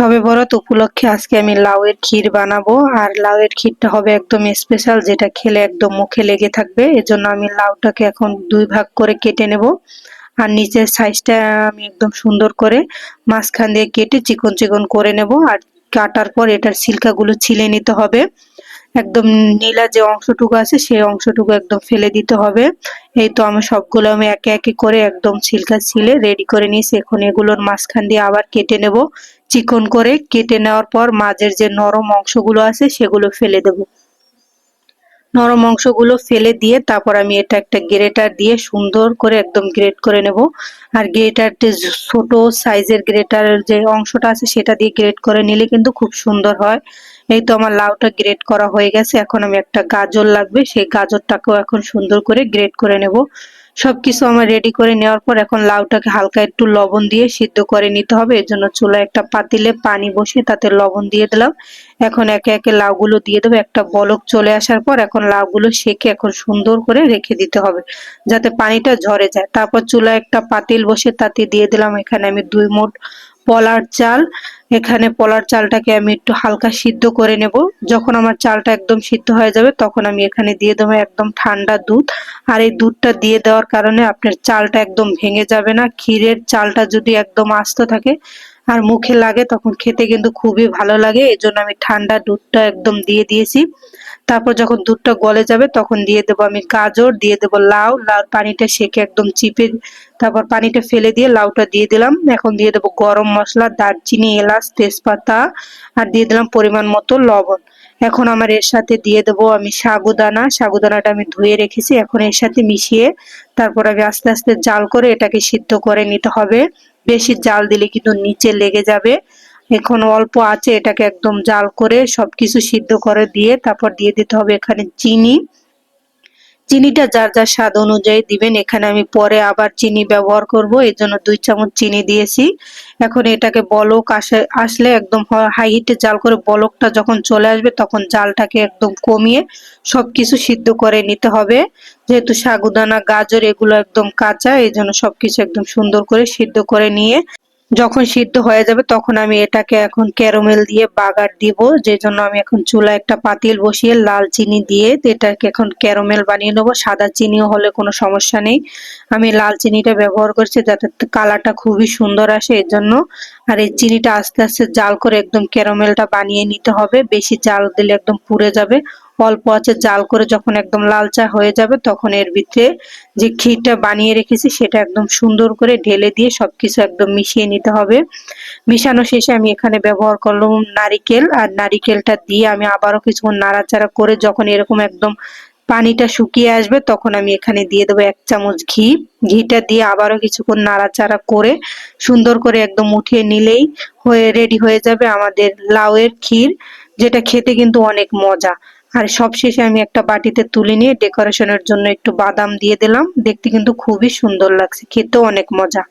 সবে বরাত উপলক্ষে আজকে আমি লাউয়ের ক্ষীর বানাবো। আর লাউয়ের ক্ষীরটা হবে একদম স্পেশাল যেটা খেলে একদম মুখে লেগে থাকবে। এজন্য আমি লাউটাকে এখন দুই ভাগ করে কেটে নেব। আর নিচের সাইজটা আমি একদম সুন্দর করে মাঝখান দিয়ে কেটে চিকন চিকন করে নেব। আর কাটার পর এটার সিল্কাগুলো ছিলে নিতে হবে। একদম নীলা যে অংশটুকু আছে, সেই অংশটুকু একদম ফেলে দিতে হবে। এই তো আমি সবগুলো আমি একে একে করে একদম ছিলকা ছিলে রেডি করে নিয়েছি। এখন এগুলোর মাঝখান দিয়ে আবার কেটে নেব। চিকন করে কেটে নেওয়ার পর মাঝের যে নরম অংশগুলো আছে সেগুলো ফেলে দেব। নরম অংশগুলো ফেলে দিয়ে তারপর আমি এটা একটা গ্রেটার দিয়ে সুন্দর করে একদম গ্রেট করে নেব। আর গ্রেটার ছোট সাইজের গ্রেটারের যে অংশটা আছে সেটা দিয়ে গ্রেট করে নিলে কিন্তু খুব সুন্দর হয়। এই তো আমার লাউটা গ্রেট করা হয়ে গেছে। এখন আমি একটা গাজর লাগবে, সেই গাজরটাকেও এখন সুন্দর করে গ্রেট করে নেব। সবকিছু আমার রেডি করে নেওয়ার পর এখন লাউটাকে হালকা একটু লবণ দিয়ে সিদ্ধ করে নিতে হবে। এর জন্য চুলায় একটা পাতিলে পানি বসিয়ে তাতে লবণ দিয়ে দিলাম। এখন একে একে লাউগুলো দিয়ে দেবো। একটা বলক চলে আসার পর এখন লাউগুলো সেকে এখন সুন্দর করে রেখে দিতে হবে, যাতে পানিটা ঝরে যায়। তারপর চুলায় একটা পাতিল বসে তাতে দিয়ে দিলাম। এখানে আমি দুই মোট পলার চাল। এখানে পলার চালটাকে আমি একটু হালকা সিদ্ধ করে নেব। যখন আমার চালটা একদম সিদ্ধ হয়ে যাবে, তখন আমি এখানে দিয়ে দেবো একদম ঠান্ডা দুধ। আর এই দুধটা দিয়ে দেওয়ার কারণে আপনার চালটা একদম ভেঙে যাবে না। ক্ষীরের চালটা যদি একদম আস্ত থাকে আর মুখে লাগে তখন খেতে কিন্তু খুবই ভালো লাগে। এজন্য আমি ঠান্ডা দুধটা একদম দিয়ে দিয়েছি। তারপর যখন দুধটা গলে যাবে তখন দিয়ে দেবো আমি গাজর, দিয়ে দেবো লাউ। লাউ পানিটা সেকে একদম চিপে তারপর পানিটা ফেলে দিয়ে লাউটা দিয়ে দিলাম। এখন দিয়ে দেবো গরম মশলা, দারচিনি, এলাচ, তেজপাতা আর দিয়ে দিলাম পরিমাণ মতো লবণ। এখন আমার এর সাথে দিয়ে দেবো আমি সাগুদানা। সাগুদানাটা আমি ধুয়ে রেখেছি। এখন এর সাথে মিশিয়ে তারপর আমি আস্তে আস্তে জাল করে এটাকে সিদ্ধ করে নিতে হবে। বেশি জাল দিলে কিন্তু নিচে লেগে যাবে। এখন অল্প আছে, এটাকে একদম জাল করে সবকিছু সিদ্ধ করে দিয়ে তারপর দিয়ে দিতে হবে এখানে চিনি। চিনিটা যার যার স্বাদ অনুযায়ী দিবেন। এখানে আমি পরে আবার চিনি ব্যবহার করব। এই জন্য দুই চামচ চিনি দিয়েছি। এখন এটাকে বলক আসে, আসলে একদম হাই হিটে জাল করে বলকটা যখন চলে আসবে তখন জালটাকে একদম কমিয়ে সবকিছু সিদ্ধ করে নিতে হবে। যেহেতু সাগুদানা গাজর এগুলো একদম কাঁচা, এই জন্য সবকিছু একদম সুন্দর করে সিদ্ধ করে নিয়ে যখন সিদ্ধ হয়ে যাবে, তখন আমি এটাকে এখন ক্যারামেল দিয়ে বাগার দিব, যে জন্য আমি এখন চুলা একটা পাতিল বসিয়ে লাল চিনি দিয়ে এটাকে এখন ক্যারামেল বানিয়ে নেব। সাদা চিনিও হলে কোনো সমস্যা নেই। আমি লাল চিনিটা ব্যবহার করছি যাতে কালারটা খুবই সুন্দর আসে, এর জন্য। আর এই চিনিটা আস্তে আস্তে জাল করে একদম ক্যারামেলটা বানিয়ে নিতে হবে। বেশি জাল দিলে একদম পুড়ে যাবে। অল্প আছে জাল করে যখন একদম লালচা হয়ে যাবে, তখন এর ভিতরে যে ক্ষীরটা বানিয়ে রেখেছি সেটা একদম সুন্দর করে ঢেলে দিয়ে সবকিছু একদম মিশিয়ে নিতে হবে। মিশানো শেষে আমি এখানে ব্যবহার করলাম নারিকেল, আর নারিকেলটা দিয়ে আমি আবারও কিছুক্ষণ নাড়াচাড়া করে যখন এরকম একদম পানিটা শুকিয়ে আসবে, তখন আমি এখানে দিয়ে দেবো এক চামচ ঘি। ঘিটা দিয়ে আবারও কিছুক্ষণ নাড়াচাড়া করে সুন্দর করে একদম উঠিয়ে নিলেই হয়ে রেডি হয়ে যাবে আমাদের লাউয়ের ক্ষীর, যেটা খেতে কিন্তু অনেক মজা। আর সব শেষে আমি একটা বাটিতে তুলে নিয়ে ডেকোরেশনের জন্য একটু বাদাম দিয়ে দিলাম। দেখতে কিন্তু খুবই সুন্দর লাগছে, খেতেও অনেক মজা।